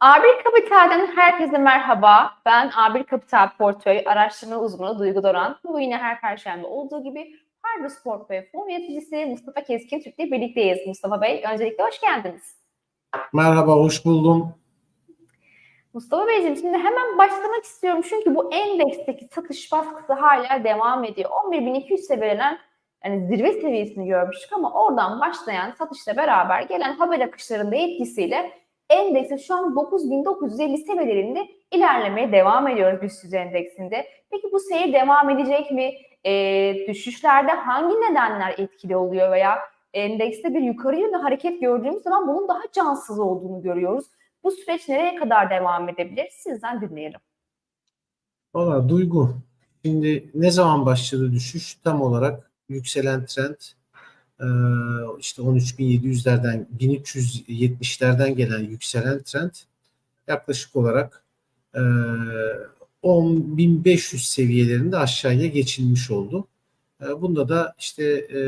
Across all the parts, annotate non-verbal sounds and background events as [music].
A1 Kapital'den herkese merhaba. Ben A1 Kapital Portföy Araştırma Uzmanı Duygu Doran. Bu yine her perşembe olduğu gibi Harvest Portföy Fon Yöneticisi Mustafa Keskin Türk'le birlikteyiz. Mustafa Bey, öncelikle hoş geldiniz. Merhaba, hoş buldum. Mustafa Beyciğim şimdi hemen başlamak istiyorum çünkü bu endeksteki satış baskısı hala devam ediyor. 11.200 seviyelen yani zirve seviyesini görmüştük ama oradan başlayan satışla beraber gelen haber akışlarında etkisiyle endekse şu an 9950 seviyelerinde ilerlemeye devam ediyoruz BIST endeksinde. Peki bu seyir devam edecek mi? E, düşüşlerde hangi nedenler etkili oluyor veya endekste bir yukarı yönlü hareket gördüğümüz zaman bunun daha cansız olduğunu görüyoruz. Bu süreç nereye kadar devam edebilir? Sizden dinleyelim. Valla Duygu, şimdi ne zaman başladı düşüş? Tam olarak yükselen trend işte 13.700'lerden 1370'lerden gelen yükselen trend yaklaşık olarak e, 10.500 seviyelerinde aşağıya geçilmiş oldu. E, bunda da işte e,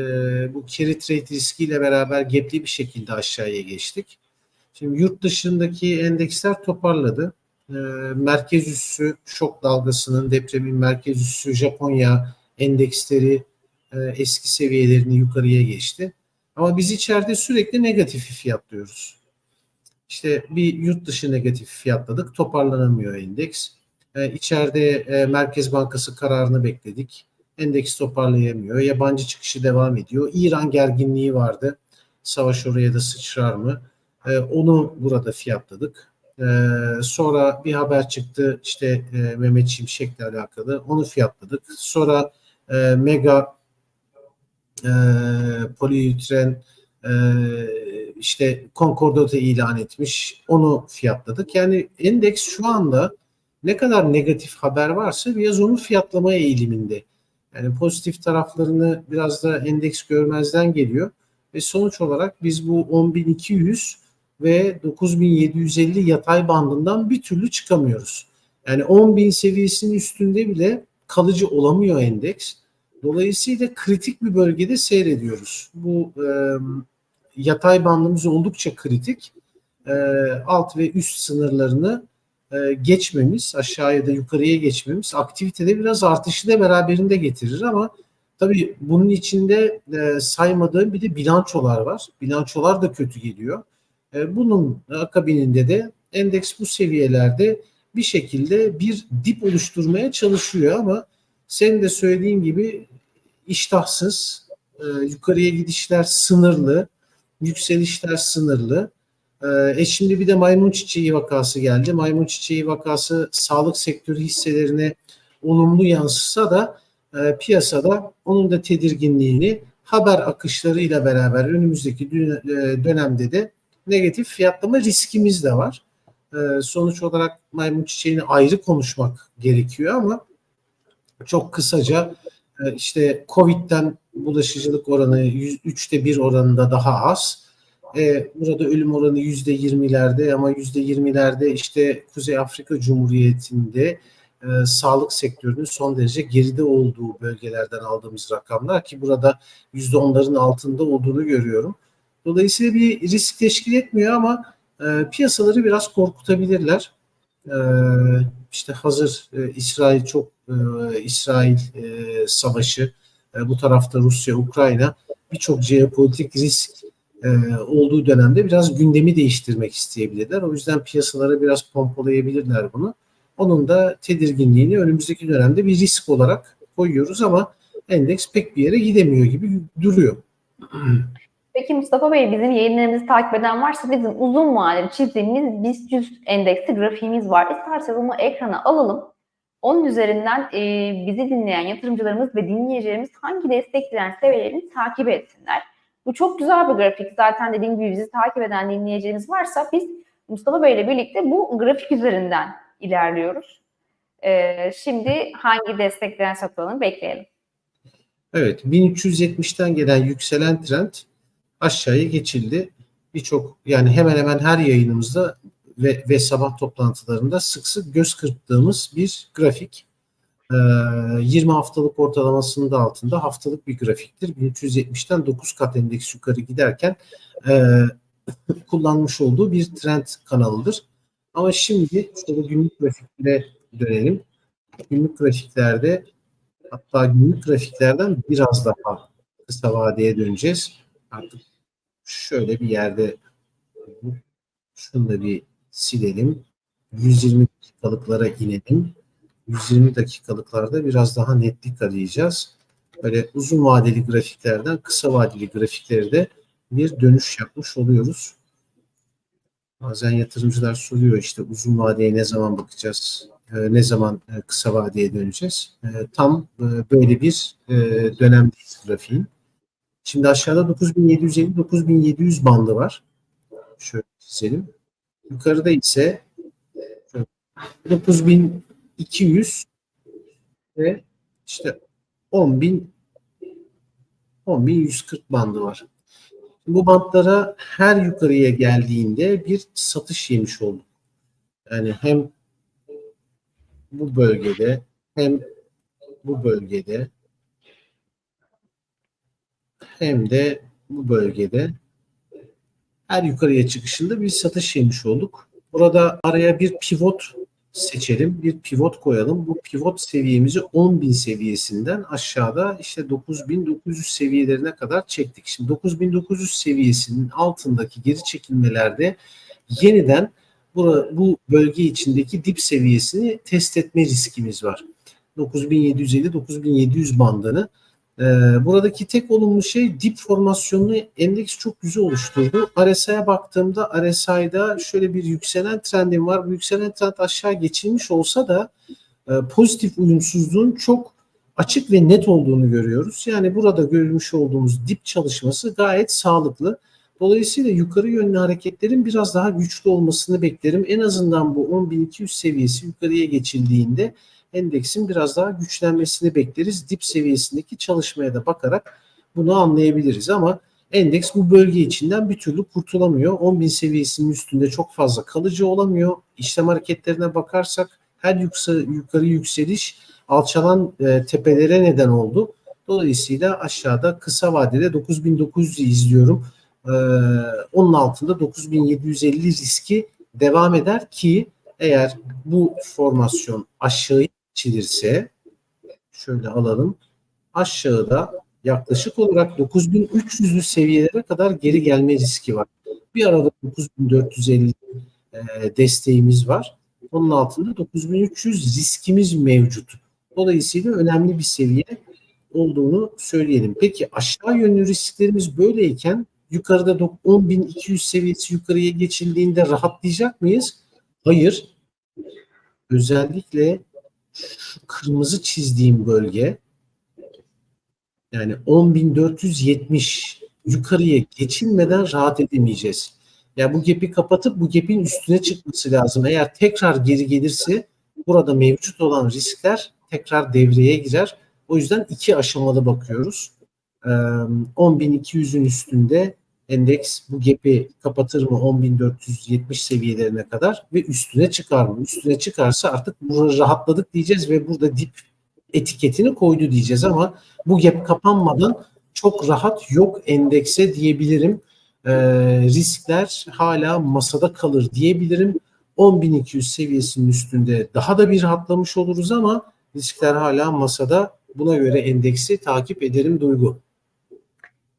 bu carry trade riskiyle beraber gepli bir şekilde aşağıya geçtik. Şimdi yurt dışındaki endeksler toparladı. E, merkez üssü şok dalgasının depremin merkez üssü Japonya endeksleri e, eski seviyelerini yukarıya geçti. Ama biz içeride sürekli negatif fiyatlıyoruz. İşte bir yurt dışı negatif fiyatladık. Toparlanamıyor endeks. E, içeride e, Merkez Bankası kararını bekledik. Endeks toparlayamıyor. Yabancı çıkışı devam ediyor. İran gerginliği vardı. Savaş oraya da sıçrar mı? E, onu burada fiyatladık. E, sonra bir haber çıktı işte e, Mehmet Şimşek'le alakalı. Onu fiyatladık. Sonra e, mega e, poliütren e, işte konkordatı ilan etmiş. Onu fiyatladık. Yani endeks şu anda ne kadar negatif haber varsa biraz onu fiyatlamaya eğiliminde. Yani pozitif taraflarını biraz da endeks görmezden geliyor. Ve sonuç olarak biz bu 10.200 ve 9750 yatay bandından bir türlü çıkamıyoruz. Yani 10.000 seviyesinin üstünde bile kalıcı olamıyor endeks. Dolayısıyla kritik bir bölgede seyrediyoruz. Bu e, yatay bandımız oldukça kritik. E, alt ve üst sınırlarını e, geçmemiz, aşağıya da yukarıya geçmemiz aktivitede biraz artışı da beraberinde getirir ama tabii bunun içinde e, saymadığım bir de bilançolar var. Bilançolar da kötü geliyor. E, bunun akabininde de endeks bu seviyelerde bir şekilde bir dip oluşturmaya çalışıyor ama senin de söylediğin gibi iştahsız, e, yukarıya gidişler sınırlı, yükselişler sınırlı. E, e şimdi bir de maymun çiçeği vakası geldi. Maymun çiçeği vakası sağlık sektörü hisselerine olumlu yansısa da e, piyasada onun da tedirginliğini haber akışlarıyla beraber önümüzdeki dönemde de negatif fiyatlama riskimiz de var. E, sonuç olarak maymun çiçeğini ayrı konuşmak gerekiyor ama çok kısaca e, işte Covid'den bulaşıcılık oranı 3'te 1 oranında daha az. Ee, burada ölüm oranı yüzde 20'lerde ama yüzde 20'lerde işte Kuzey Afrika Cumhuriyeti'nde e, sağlık sektörünün son derece geride olduğu bölgelerden aldığımız rakamlar ki burada yüzde onların altında olduğunu görüyorum. Dolayısıyla bir risk teşkil etmiyor ama e, piyasaları biraz korkutabilirler. E, işte hazır e, İsrail çok e, İsrail e, savaşı, e, bu tarafta Rusya, Ukrayna birçok jeopolitik risk e, olduğu dönemde biraz gündemi değiştirmek isteyebilirler. O yüzden piyasalara biraz pompalayabilirler bunu. Onun da tedirginliğini önümüzdeki dönemde bir risk olarak koyuyoruz ama endeks pek bir yere gidemiyor gibi duruyor. [clears throat] Peki Mustafa Bey bizim yayınlarımızı takip eden varsa bizim uzun vadeli çizdiğimiz BIST 100 endeksli grafiğimiz var. İsterseniz onu ekrana alalım. Onun üzerinden e, bizi dinleyen yatırımcılarımız ve dinleyicilerimiz hangi destekleyen seviyelerini takip etsinler. Bu çok güzel bir grafik. Zaten dediğim gibi bizi takip eden dinleyicilerimiz varsa biz Mustafa Bey ile birlikte bu grafik üzerinden ilerliyoruz. E, şimdi hangi destekleyen satılanı bekleyelim. Evet 1370'ten gelen yükselen trend aşağıya geçildi. Birçok yani hemen hemen her yayınımızda ve, ve sabah toplantılarında sık sık göz kırptığımız bir grafik. 20 ee, haftalık ortalamasının da altında haftalık bir grafiktir. 1370'ten 9 kat endeks yukarı giderken e, [laughs] kullanmış olduğu bir trend kanalıdır. Ama şimdi şöyle günlük grafiklere dönelim. Günlük grafiklerde hatta günlük grafiklerden biraz daha kısa vadeye döneceğiz. Artık şöyle bir yerde şunu da bir silelim. 120 dakikalıklara inelim. 120 dakikalıklarda biraz daha netlik arayacağız. Böyle uzun vadeli grafiklerden kısa vadeli grafikleri de bir dönüş yapmış oluyoruz. Bazen yatırımcılar soruyor işte uzun vadeye ne zaman bakacağız, e, ne zaman e, kısa vadeye döneceğiz. E, Tam e, böyle bir e, dönemdeyiz grafiğin. Şimdi aşağıda 9750-9700 bandı var. Şöyle çizelim. Yukarıda ise 9200 ve işte 10.000 10.140 bandı var. Bu bantlara her yukarıya geldiğinde bir satış yemiş olduk. Yani hem bu bölgede hem bu bölgede hem de bu bölgede her yukarıya çıkışında bir satış yemiş olduk. Burada araya bir pivot seçelim. Bir pivot koyalım. Bu pivot seviyemizi 10.000 seviyesinden aşağıda işte 9.900 seviyelerine kadar çektik. Şimdi 9.900 seviyesinin altındaki geri çekilmelerde yeniden bu, bu bölge içindeki dip seviyesini test etme riskimiz var. 9750-9700 bandını. Ee, buradaki tek olumlu şey dip formasyonunu endeks çok güzel oluşturdu. RSI'ye baktığımda RSI'da şöyle bir yükselen trendim var. Bu yükselen trend aşağı geçilmiş olsa da e, pozitif uyumsuzluğun çok açık ve net olduğunu görüyoruz. Yani burada görmüş olduğumuz dip çalışması gayet sağlıklı. Dolayısıyla yukarı yönlü hareketlerin biraz daha güçlü olmasını beklerim. En azından bu 10.200 seviyesi yukarıya geçildiğinde endeksin biraz daha güçlenmesini bekleriz. Dip seviyesindeki çalışmaya da bakarak bunu anlayabiliriz ama endeks bu bölge içinden bir türlü kurtulamıyor. 10.000 seviyesinin üstünde çok fazla kalıcı olamıyor. İşlem hareketlerine bakarsak her yukarı, yükseliş alçalan e, tepelere neden oldu. Dolayısıyla aşağıda kısa vadede 9900'ü izliyorum. Ee, onun altında 9750 riski devam eder ki eğer bu formasyon aşağı çilirse şöyle alalım. Aşağıda yaklaşık olarak 9300'lü seviyelere kadar geri gelme riski var. Bir arada 9450 e, desteğimiz var. Onun altında 9300 riskimiz mevcut. Dolayısıyla önemli bir seviye olduğunu söyleyelim. Peki aşağı yönlü risklerimiz böyleyken yukarıda 10.200 seviyesi yukarıya geçildiğinde rahatlayacak mıyız? Hayır. Özellikle kırmızı çizdiğim bölge yani 10.470 yukarıya geçilmeden rahat edemeyeceğiz. Yani bu gap'i kapatıp bu gap'in üstüne çıkması lazım. Eğer tekrar geri gelirse burada mevcut olan riskler tekrar devreye girer. O yüzden iki aşamalı bakıyoruz. 10.200'ün üstünde endeks bu gap'i kapatır mı 10.470 seviyelerine kadar ve üstüne çıkar mı? Üstüne çıkarsa artık burada rahatladık diyeceğiz ve burada dip etiketini koydu diyeceğiz ama bu gap kapanmadan çok rahat yok endekse diyebilirim. Ee, riskler hala masada kalır diyebilirim. 10.200 seviyesinin üstünde daha da bir rahatlamış oluruz ama riskler hala masada. Buna göre endeksi takip ederim Duygu.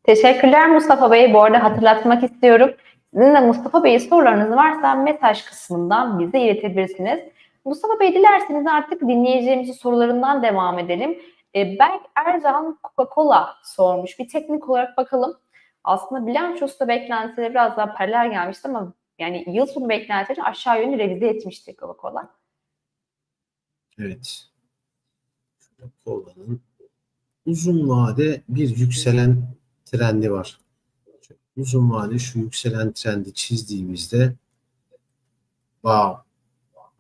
Teşekkürler Mustafa Bey. Bu arada hatırlatmak istiyorum. Sizin de Mustafa Bey'e sorularınız varsa mesaj kısmından bize iletebilirsiniz. Mustafa Bey dilerseniz artık dinleyeceğimizin sorularından devam edelim. E, Berk Ercan Coca-Cola sormuş. Bir teknik olarak bakalım. Aslında bilançosu da beklentileri biraz daha paralel gelmişti ama yani yıl sonu beklentileri aşağı yönlü revize etmişti Coca-Cola. Evet. Coca-Cola'nın uzun vade bir yükselen trendi var. Uzun vade şu yükselen trendi çizdiğimizde wow,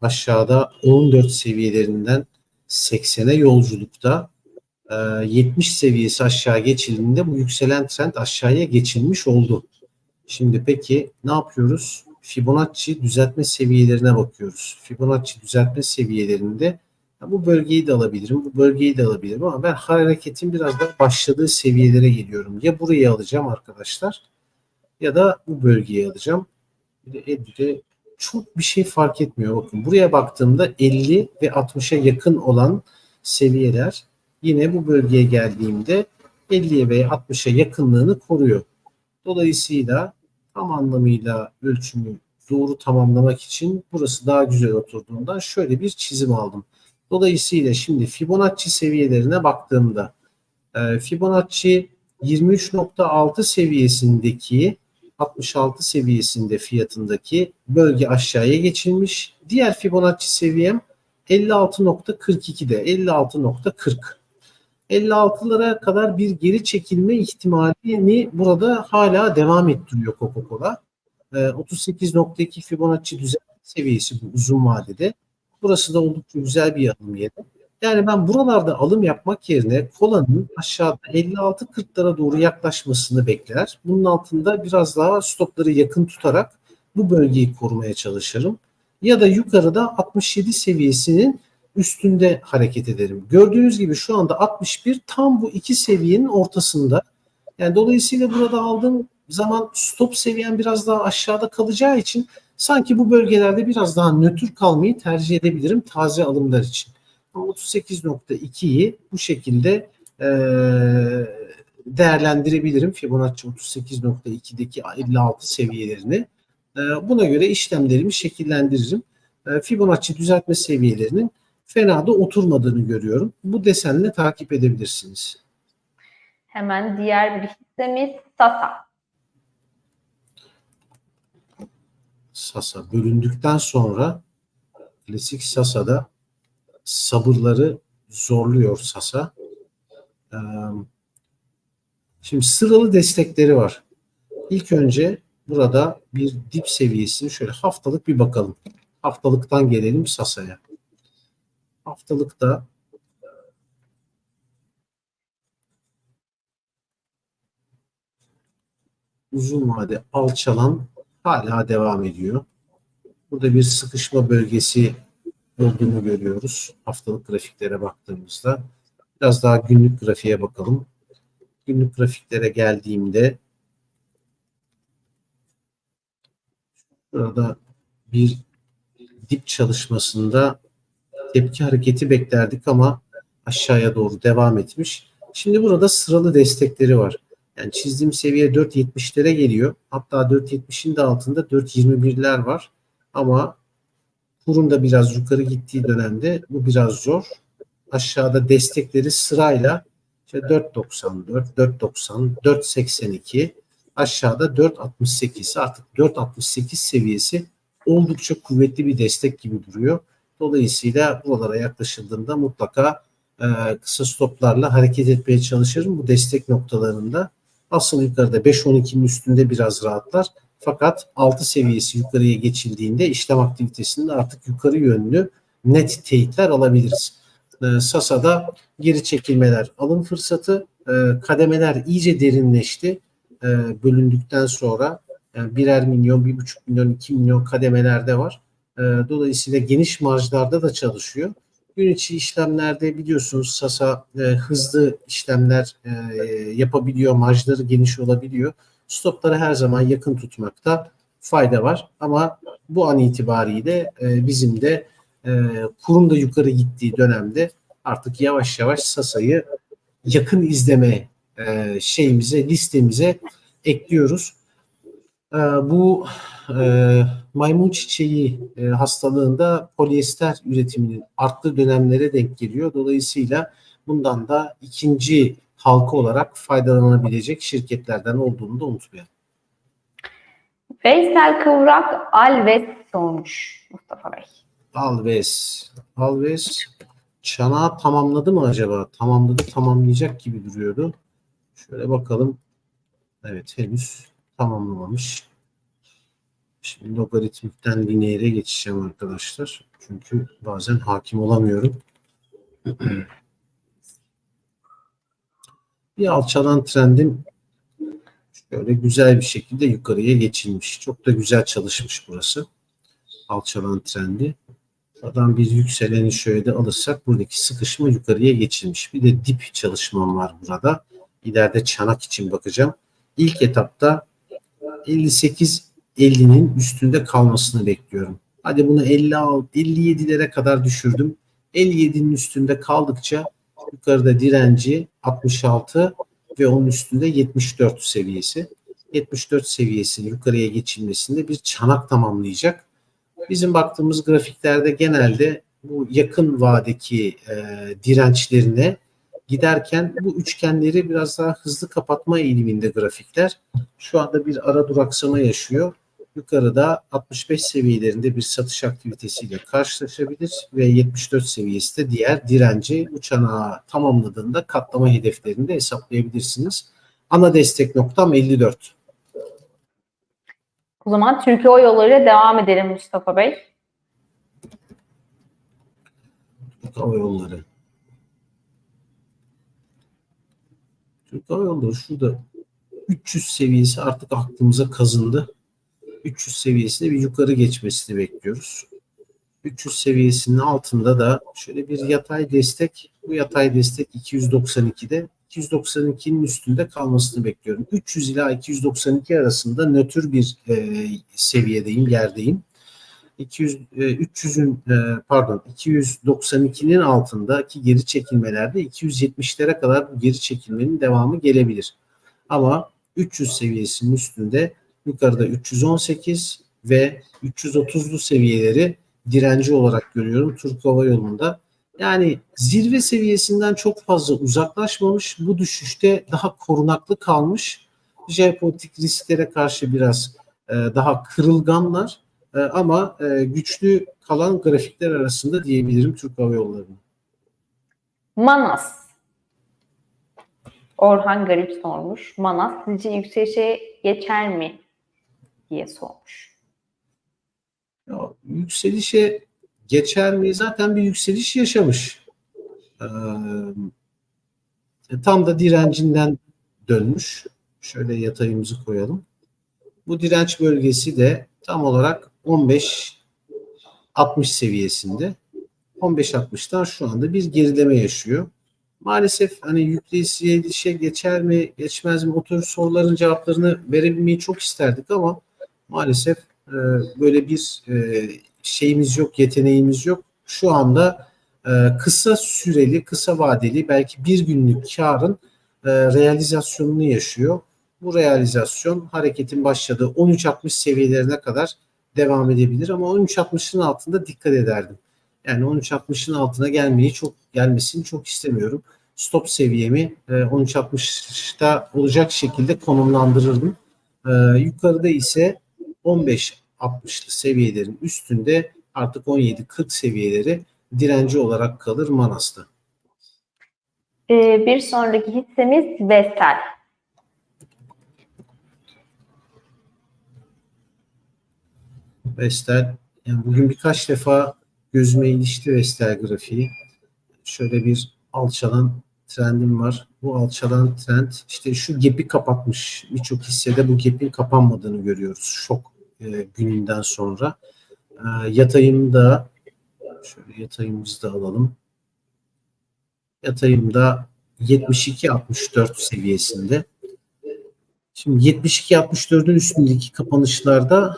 aşağıda 14 seviyelerinden 80'e yolculukta 70 seviyesi aşağı geçildiğinde bu yükselen trend aşağıya geçilmiş oldu. Şimdi peki ne yapıyoruz? Fibonacci düzeltme seviyelerine bakıyoruz. Fibonacci düzeltme seviyelerinde bu bölgeyi de alabilirim, bu bölgeyi de alabilirim ama ben hareketin biraz daha başladığı seviyelere geliyorum. Ya burayı alacağım arkadaşlar ya da bu bölgeyi alacağım. Bir de çok bir şey fark etmiyor. Bakın buraya baktığımda 50 ve 60'a yakın olan seviyeler yine bu bölgeye geldiğimde 50'ye ve 60'a yakınlığını koruyor. Dolayısıyla tam anlamıyla ölçümü doğru tamamlamak için burası daha güzel oturduğundan şöyle bir çizim aldım. Dolayısıyla şimdi Fibonacci seviyelerine baktığımda e, Fibonacci 23.6 seviyesindeki 66 seviyesinde fiyatındaki bölge aşağıya geçilmiş. Diğer Fibonacci seviyem 56.42'de 56.40. 56'lara kadar bir geri çekilme ihtimalini burada hala devam ettiriyor Coca-Cola. Ee, 38.2 Fibonacci düzenli seviyesi bu uzun vadede. Burası da oldukça güzel bir alım yeri. Yani ben buralarda alım yapmak yerine kolanın aşağıda 56-40'lara doğru yaklaşmasını bekler. Bunun altında biraz daha stopları yakın tutarak bu bölgeyi korumaya çalışırım. Ya da yukarıda 67 seviyesinin üstünde hareket ederim. Gördüğünüz gibi şu anda 61 tam bu iki seviyenin ortasında. Yani dolayısıyla burada aldığım zaman stop seviyen biraz daha aşağıda kalacağı için sanki bu bölgelerde biraz daha nötr kalmayı tercih edebilirim taze alımlar için. 38.2'yi bu şekilde e, değerlendirebilirim. Fibonacci 38.2'deki 56 seviyelerini. E, buna göre işlemlerimi şekillendiririm. E, Fibonacci düzeltme seviyelerinin fena da oturmadığını görüyorum. Bu desenle takip edebilirsiniz. Hemen diğer bir hissemiz Sasa. Sasa bölündükten sonra klasik Sasa'da sabırları zorluyor Sasa. Şimdi sıralı destekleri var. İlk önce burada bir dip seviyesini şöyle haftalık bir bakalım. Haftalıktan gelelim Sasa'ya. Haftalıkta uzun vade alçalan hala devam ediyor. Burada bir sıkışma bölgesi olduğunu görüyoruz. Haftalık grafiklere baktığımızda. Biraz daha günlük grafiğe bakalım. Günlük grafiklere geldiğimde burada bir dip çalışmasında tepki hareketi beklerdik ama aşağıya doğru devam etmiş. Şimdi burada sıralı destekleri var. Yani çizdiğim seviye 4.70'lere geliyor. Hatta 4.70'in de altında 4.21'ler var. Ama kurun da biraz yukarı gittiği dönemde bu biraz zor. Aşağıda destekleri sırayla işte 4.94, 4.90, 4.82 aşağıda 4.68 artık 4.68 seviyesi oldukça kuvvetli bir destek gibi duruyor. Dolayısıyla buralara yaklaşıldığında mutlaka e, kısa stoplarla hareket etmeye çalışırım bu destek noktalarında. Asıl yukarıda 5.12'nin üstünde biraz rahatlar. Fakat 6 seviyesi yukarıya geçildiğinde işlem aktivitesinde artık yukarı yönlü net teyitler alabiliriz. E, Sasa'da geri çekilmeler alım fırsatı. E, kademeler iyice derinleşti. E, bölündükten sonra yani birer milyon, bir buçuk milyon, iki milyon kademelerde var. E, dolayısıyla geniş marjlarda da çalışıyor. Gün içi işlemlerde biliyorsunuz Sasa e, hızlı işlemler e, yapabiliyor, marjları geniş olabiliyor. Stopları her zaman yakın tutmakta fayda var. Ama bu an itibariyle e, bizim de e, kurun da yukarı gittiği dönemde artık yavaş yavaş Sasa'yı yakın izleme e, şeyimize, listemize ekliyoruz. E, bu e, maymun çiçeği e, hastalığında polyester üretiminin arttığı dönemlere denk geliyor. Dolayısıyla bundan da ikinci halka olarak faydalanabilecek şirketlerden olduğunu da unutmayalım. Veysel Kıvrak Alves sormuş Mustafa Bey. Alves. Alves çanağı tamamladı mı acaba? Tamamladı, tamamlayacak gibi duruyordu. Şöyle bakalım. Evet henüz tamamlamamış. Şimdi logaritmikten lineere geçeceğim arkadaşlar. Çünkü bazen hakim olamıyorum. [clears throat] bir alçalan trendin şöyle güzel bir şekilde yukarıya geçilmiş. Çok da güzel çalışmış burası. Alçalan trendi. Buradan bir yükseleni şöyle de alırsak buradaki sıkışma yukarıya geçilmiş. Bir de dip çalışmam var burada. İleride çanak için bakacağım. İlk etapta 58 50'nin üstünde kalmasını bekliyorum. Hadi bunu 50 al, 57'lere kadar düşürdüm. 57'nin üstünde kaldıkça yukarıda direnci 66 ve onun üstünde 74 seviyesi. 74 seviyesini yukarıya geçilmesinde bir çanak tamamlayacak. Bizim baktığımız grafiklerde genelde bu yakın vadeki e, dirençlerine giderken bu üçgenleri biraz daha hızlı kapatma eğiliminde grafikler. Şu anda bir ara duraksama yaşıyor. Yukarıda 65 seviyelerinde bir satış aktivitesiyle karşılaşabilir ve 74 seviyesi de diğer direnci bu çanağı tamamladığında katlama hedeflerini de hesaplayabilirsiniz. Ana destek noktam 54. O zaman Türkiye o yollarıyla devam edelim Mustafa Bey. Hava Yolları. Türk Hava Yolları şurada 300 seviyesi artık aklımıza kazındı. 300 seviyesinde bir yukarı geçmesini bekliyoruz. 300 seviyesinin altında da şöyle bir yatay destek. Bu yatay destek 292'de. 292'nin üstünde kalmasını bekliyorum. 300 ila 292 arasında nötr bir e, seviyedeyim, yerdeyim. 200 e, 300'ün e, pardon 292'nin altındaki geri çekilmelerde 270'lere kadar bu geri çekilmenin devamı gelebilir. Ama 300 seviyesinin üstünde yukarıda 318 ve 330'lu seviyeleri direnci olarak görüyorum Türk Hava Yolu'nda. Yani zirve seviyesinden çok fazla uzaklaşmamış. Bu düşüşte daha korunaklı kalmış. Jeopolitik risklere karşı biraz e, daha kırılganlar e, ama e, güçlü kalan grafikler arasında diyebilirim Türk Hava Yolları'nın. Manas. Orhan Garip sormuş. Manas sizce yükselişe geçer mi? diye sormuş. Ya, yükselişe geçer mi? Zaten bir yükseliş yaşamış. Ee, tam da direncinden dönmüş. Şöyle yatayımızı koyalım. Bu direnç bölgesi de tam olarak 15 60 seviyesinde. 15-60'tan şu anda bir gerileme yaşıyor. Maalesef hani yükselişe geçer mi, geçmez mi o tür soruların cevaplarını verebilmeyi çok isterdik ama maalesef e, böyle bir e, şeyimiz yok, yeteneğimiz yok. Şu anda e, kısa süreli, kısa vadeli belki bir günlük karın e, realizasyonunu yaşıyor. Bu realizasyon hareketin başladığı 13.60 seviyelerine kadar devam edebilir ama 13.60'ın altında dikkat ederdim. Yani 13.60'ın altına gelmeyi çok gelmesini çok istemiyorum. Stop seviyemi e, 13.60'da olacak şekilde konumlandırırdım. E, yukarıda ise 15-60'lı seviyelerin üstünde artık 17-40 seviyeleri direnci olarak kalır Manas'ta. Ee, bir sonraki hissemiz Vestel. Vestel yani bugün birkaç defa gözüme ilişti Vestel grafiği. Şöyle bir alçalan trendim var. Bu alçalan trend işte şu gap'i kapatmış. Birçok hissede bu gap'in kapanmadığını görüyoruz. Şok e, gününden sonra. E, yatayımda şöyle yatayımızı da alalım. Yatayımda 72-64 seviyesinde. Şimdi 72-64'ün üstündeki kapanışlarda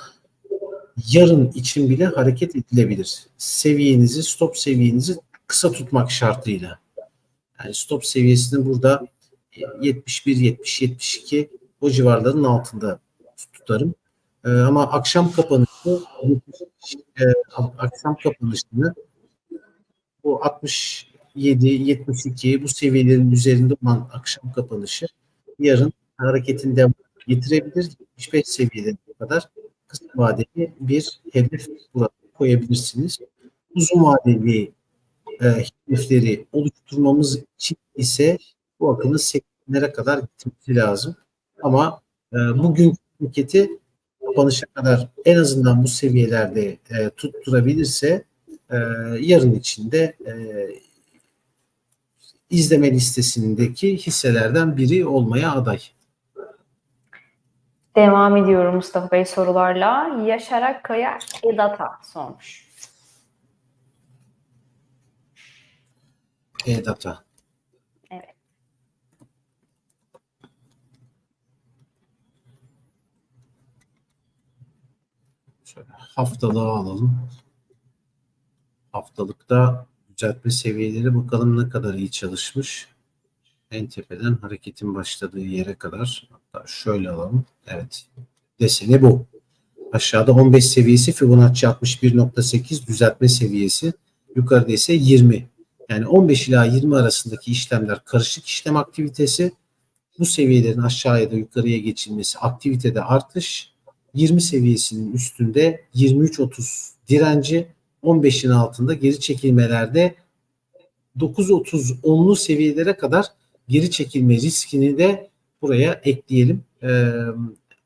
yarın için bile hareket edilebilir. Seviyenizi, stop seviyenizi kısa tutmak şartıyla. Yani stop seviyesini burada 71, 70, 72 o civarların altında tutarım. Ee, ama akşam kapanışı e, akşam kapanışını bu 67, 72 bu seviyelerin üzerinde olan akşam kapanışı yarın hareketin devam getirebilir. 75 seviyelerine kadar kısa vadeli bir hedef koyabilirsiniz. Uzun vadeli e, hedefleri oluşturmamız için ise bu akımın 80'lere kadar gitmesi lazım. Ama e, bugün hareketi kapanışa kadar en azından bu seviyelerde e, tutturabilirse e, yarın içinde e, izleme listesindeki hisselerden biri olmaya aday. Devam ediyorum Mustafa Bey sorularla. Yaşar Akkaya Edata sormuş. E-Data. Evet. Şöyle haftalığı alalım. Haftalıkta düzeltme seviyeleri bakalım ne kadar iyi çalışmış. En tepeden hareketin başladığı yere kadar. Hatta şöyle alalım. Evet. Deseni bu. Aşağıda 15 seviyesi Fibonacci 61.8 düzeltme seviyesi. Yukarıda ise 20. Yani 15 ila 20 arasındaki işlemler karışık işlem aktivitesi. Bu seviyelerin aşağıya da yukarıya geçilmesi aktivitede artış. 20 seviyesinin üstünde 23.30 direnci 15'in altında geri çekilmelerde 9.30 onlu seviyelere kadar geri çekilme riskini de buraya ekleyelim. Ee,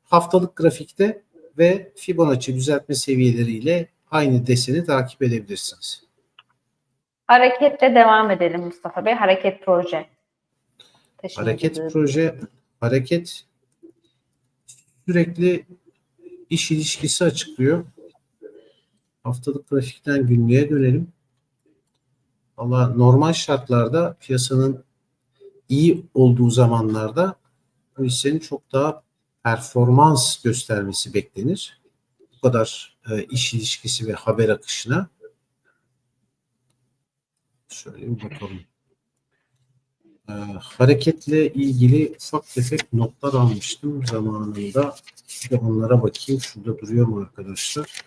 haftalık grafikte ve Fibonacci düzeltme seviyeleriyle aynı deseni takip edebilirsiniz. Hareketle devam edelim Mustafa Bey. Hareket proje. Hareket Taşımacılığı. proje, hareket sürekli iş ilişkisi açıklıyor. Haftalık grafikten günlüğe dönelim. Ama normal şartlarda piyasanın iyi olduğu zamanlarda bu hissenin çok daha performans göstermesi beklenir. Bu kadar e, iş ilişkisi ve haber akışına. Şöyle bakalım. E, hareketle ilgili ufak tefek notlar almıştım zamanında. Bir onlara bakayım. Şurada duruyor mu arkadaşlar?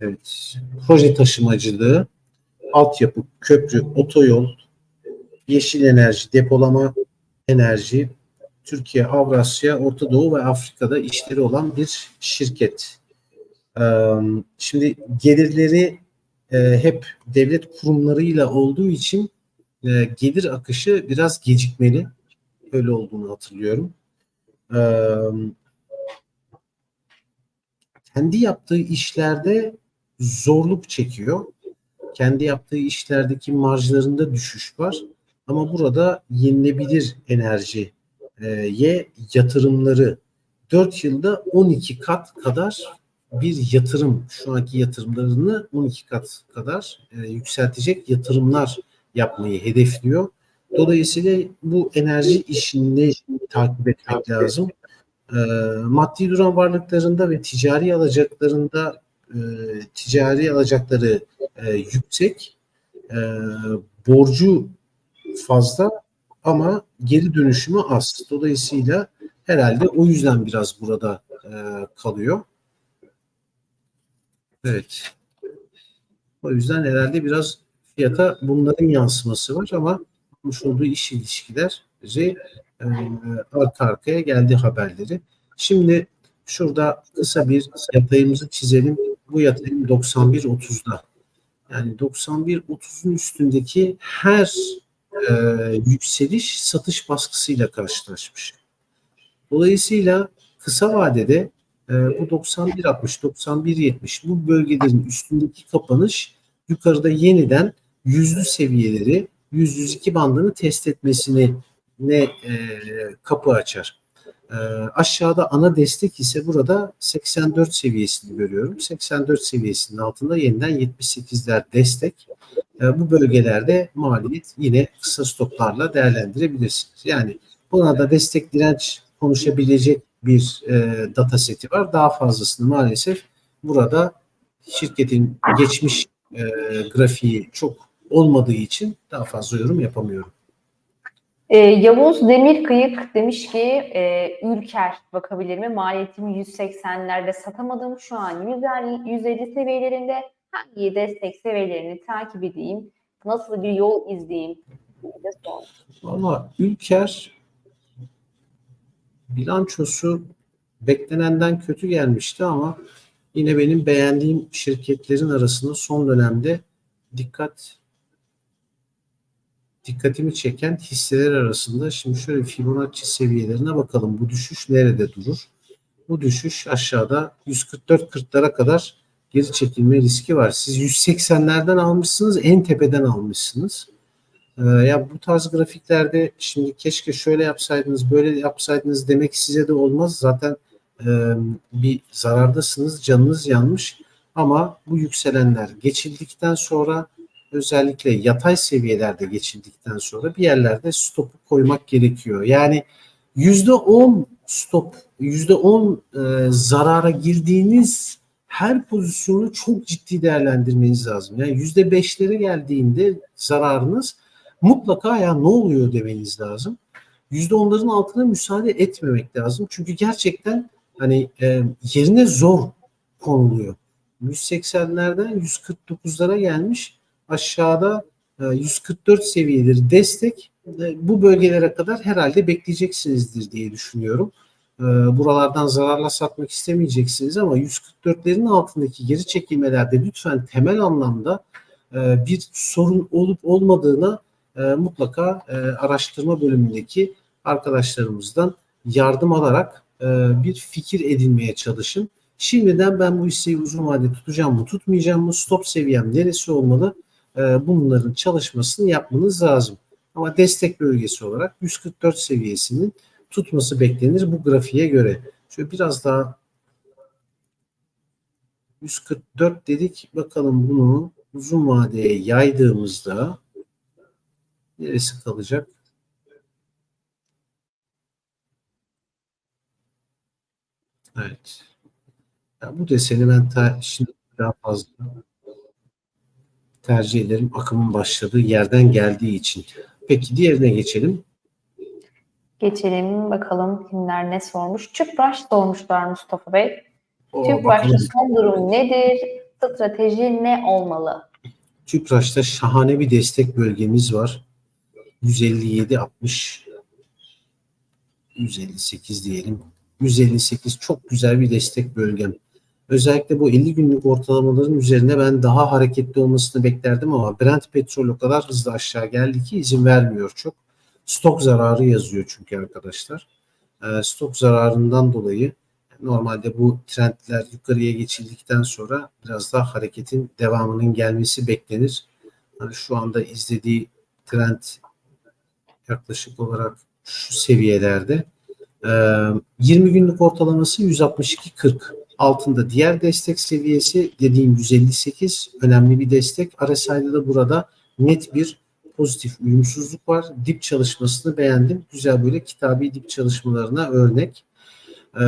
Evet. Proje taşımacılığı, altyapı, köprü, otoyol, yeşil enerji, depolama enerji, Türkiye, Avrasya, Orta Doğu ve Afrika'da işleri olan bir şirket. Şimdi gelirleri e, hep devlet kurumlarıyla olduğu için e, gelir akışı biraz gecikmeli. Öyle olduğunu hatırlıyorum. Kendi yaptığı işlerde zorluk çekiyor. Kendi yaptığı işlerdeki marjlarında düşüş var. Ama burada yenilebilir enerjiye yatırımları 4 yılda 12 kat kadar bir yatırım, şu anki yatırımlarını 12 kat kadar e, yükseltecek yatırımlar yapmayı hedefliyor. Dolayısıyla bu enerji işini takip etmek lazım. E, maddi duran varlıklarında ve ticari alacaklarında e, ticari alacakları yüksek, borcu fazla ama geri dönüşümü az. Dolayısıyla herhalde o yüzden biraz burada e, kalıyor. Evet. O yüzden herhalde biraz fiyata bunların yansıması var ama yapmış olduğu iş ilişkileri e, arka arkaya geldi haberleri. Şimdi şurada kısa bir yatayımızı çizelim. Bu yatayım 91.30'da. Yani 91.30'un üstündeki her e, yükseliş satış baskısıyla karşılaşmış. Dolayısıyla kısa vadede e, bu 91.60, 91.70 bu bölgelerin üstündeki kapanış yukarıda yeniden yüzlü seviyeleri 100-102 bandını test etmesini ne e, kapı açar. E, aşağıda ana destek ise burada 84 seviyesini görüyorum. 84 seviyesinin altında yeniden 78'ler destek. E, bu bölgelerde maliyet yine kısa stoplarla değerlendirebilirsiniz. Yani buna da destek direnç konuşabilecek bir e, data seti var. Daha fazlasını maalesef burada şirketin geçmiş e, grafiği çok olmadığı için daha fazla yorum yapamıyorum. Ee, Yavuz Demirkıyık demiş ki e, Ülker bakabilir mi? Maliyetimi 180'lerde satamadım. Şu an 150, 150 seviyelerinde hangi destek seviyelerini takip edeyim? Nasıl bir yol izleyeyim? Valla Ülker bilançosu beklenenden kötü gelmişti ama yine benim beğendiğim şirketlerin arasında son dönemde dikkat dikkatimi çeken hisseler arasında şimdi şöyle Fibonacci seviyelerine bakalım. Bu düşüş nerede durur? Bu düşüş aşağıda 144-40'lara kadar geri çekilme riski var. Siz 180'lerden almışsınız, en tepeden almışsınız. Ee, ya bu tarz grafiklerde şimdi keşke şöyle yapsaydınız, böyle yapsaydınız demek size de olmaz. Zaten e, bir zarardasınız, canınız yanmış. Ama bu yükselenler geçildikten sonra özellikle yatay seviyelerde geçildikten sonra bir yerlerde stopu koymak gerekiyor. Yani yüzde on stop %10 e, zarara girdiğiniz her pozisyonu çok ciddi değerlendirmeniz lazım. Yani %5'lere geldiğinde zararınız mutlaka ya ne oluyor demeniz lazım. %10'ların altına müsaade etmemek lazım. Çünkü gerçekten hani e, yerine zor konuluyor. 180'lerden 149'lara gelmiş. Aşağıda e, 144 seviyeleri destek. E, bu bölgelere kadar herhalde bekleyeceksinizdir diye düşünüyorum. E, buralardan zararla satmak istemeyeceksiniz ama 144'lerin altındaki geri çekilmelerde lütfen temel anlamda e, bir sorun olup olmadığına e, mutlaka e, araştırma bölümündeki arkadaşlarımızdan yardım alarak e, bir fikir edinmeye çalışın. Şimdiden ben bu hisseyi uzun vadede tutacağım mı, tutmayacağım mı, stop seviyem neresi olmalı e, bunların çalışmasını yapmanız lazım. Ama destek bölgesi olarak 144 seviyesinin tutması beklenir bu grafiğe göre. Şöyle biraz daha 144 dedik. Bakalım bunu uzun vadeye yaydığımızda neresi kalacak? Evet. Ya bu deseni ben ta, şimdi daha fazla tercih ederim. Akımın başladığı yerden geldiği için. Peki diğerine geçelim. Geçelim bakalım kimler ne sormuş. Tüpraş sormuşlar Mustafa Bey. Oo, Tüpraş'ta son durum nedir? Strateji ne olmalı? Tüpraş'ta şahane bir destek bölgemiz var. 157 60 158 diyelim. 158 çok güzel bir destek bölgem. Özellikle bu 50 günlük ortalamaların üzerine ben daha hareketli olmasını beklerdim ama Brent petrol o kadar hızlı aşağı geldi ki izin vermiyor çok. Stok zararı yazıyor çünkü arkadaşlar. Ee, stok zararından dolayı normalde bu trendler yukarıya geçildikten sonra biraz daha hareketin devamının gelmesi beklenir. Hani şu anda izlediği trend yaklaşık olarak şu seviyelerde. Ee, 20 günlük ortalaması 162.40 altında diğer destek seviyesi dediğim 158 önemli bir destek. RSI'de de burada net bir pozitif uyumsuzluk var. Dip çalışmasını beğendim. Güzel böyle kitabi dip çalışmalarına örnek. Ee,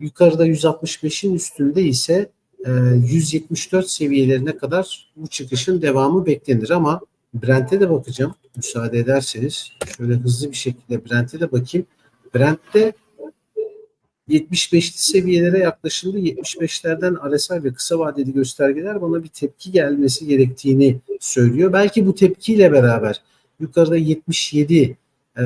yukarıda 165'in üstünde ise e, 174 seviyelerine kadar bu çıkışın devamı beklenir ama Brent'e de bakacağım müsaade ederseniz. Şöyle hızlı bir şekilde Brent'e de bakayım. Brent'te 75'li seviyelere yaklaşıldı. 75'lerden RSI ve kısa vadeli göstergeler bana bir tepki gelmesi gerektiğini söylüyor. Belki bu tepkiyle beraber yukarıda 77 e,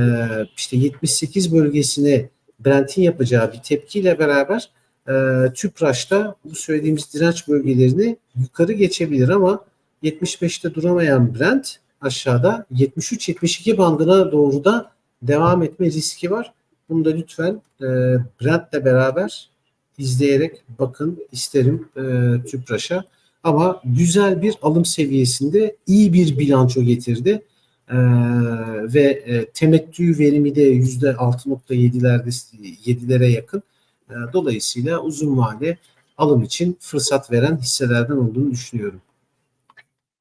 işte 78 bölgesine Brent'in yapacağı bir tepkiyle beraber e, Tüpraş'ta bu söylediğimiz direnç bölgelerini yukarı geçebilir ama 75'te duramayan Brent aşağıda 73-72 bandına doğru da devam etme riski var. Bunu da lütfen e, Brent'le beraber izleyerek bakın isterim e, Tüpraş'a. Ama güzel bir alım seviyesinde iyi bir bilanço getirdi. E, ve e, temettü verimi de %6.7'lerde 7'lere yakın. E, dolayısıyla uzun vade alım için fırsat veren hisselerden olduğunu düşünüyorum.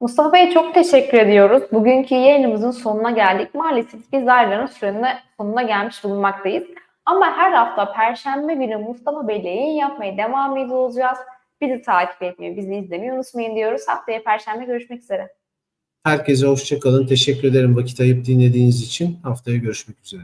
Mustafa Bey çok teşekkür ediyoruz. Bugünkü yayınımızın sonuna geldik. Maalesef biz ayrılan sürenin sonuna gelmiş bulunmaktayız. Ama her hafta Perşembe günü Mustafa Bey ile yayın yapmaya devam ediyor olacağız. Bizi takip etmeyi, bizi izlemeyi unutmayın diyoruz. Haftaya Perşembe görüşmek üzere. Herkese hoşçakalın. Teşekkür ederim vakit ayıp dinlediğiniz için. Haftaya görüşmek üzere.